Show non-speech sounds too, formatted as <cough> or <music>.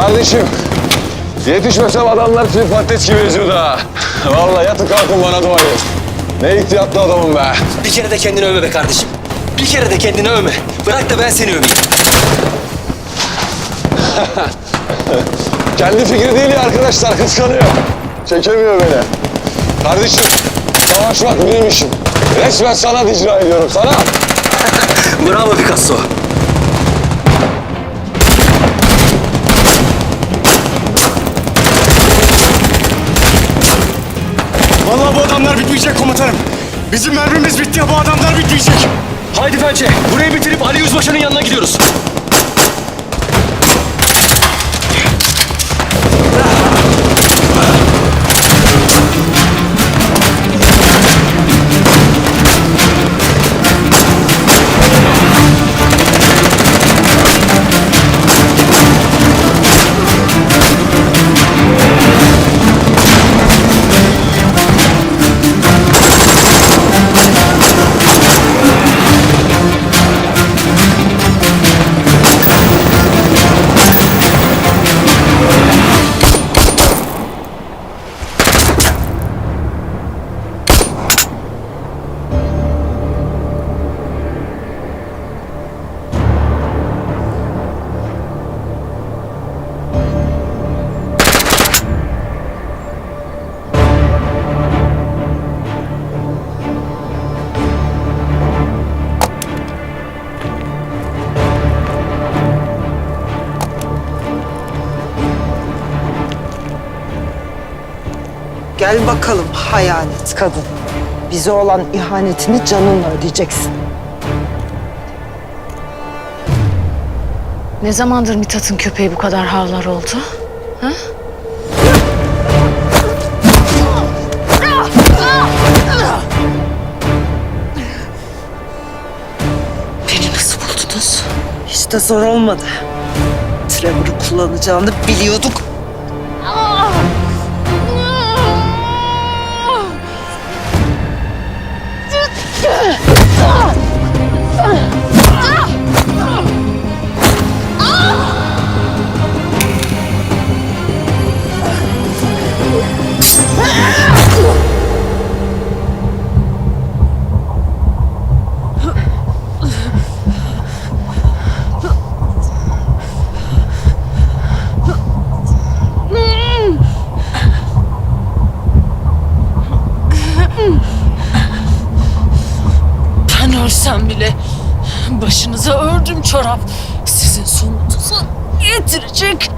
Kardeşim, yetişmesem adamlar tüm patates gibi eziyordu ha. <laughs> Vallahi yatın kalkın bana duayı. Ne ihtiyatlı adamım be. Bir kere de kendini övme be kardeşim. Bir kere de kendini övme. Bırak da ben seni öveyim. <laughs> Kendi fikri değil ya arkadaşlar, kıskanıyor. Çekemiyor beni. Kardeşim, savaşmak benim işim. Resmen sanat icra ediyorum, sana. <laughs> Bravo Picasso. Adamlar bitmeyecek komutanım. Bizim mermimiz bitti ya bu adamlar bitmeyecek. Haydi Pençe. Burayı bitirip Ali Yüzbaşı'nın yanına gidiyoruz. Gel bakalım hayalet kadın. Bize olan ihanetini canınla ödeyeceksin. Ne zamandır Mithat'ın köpeği bu kadar havlar oldu? Ha? Beni nasıl buldunuz? Hiç de zor olmadı. Trevor'ı kullanacağını biliyorduk. Ben Ugh! Ölsem bile başınıza ördüm çorap. Sizin sonunuzu getirecek.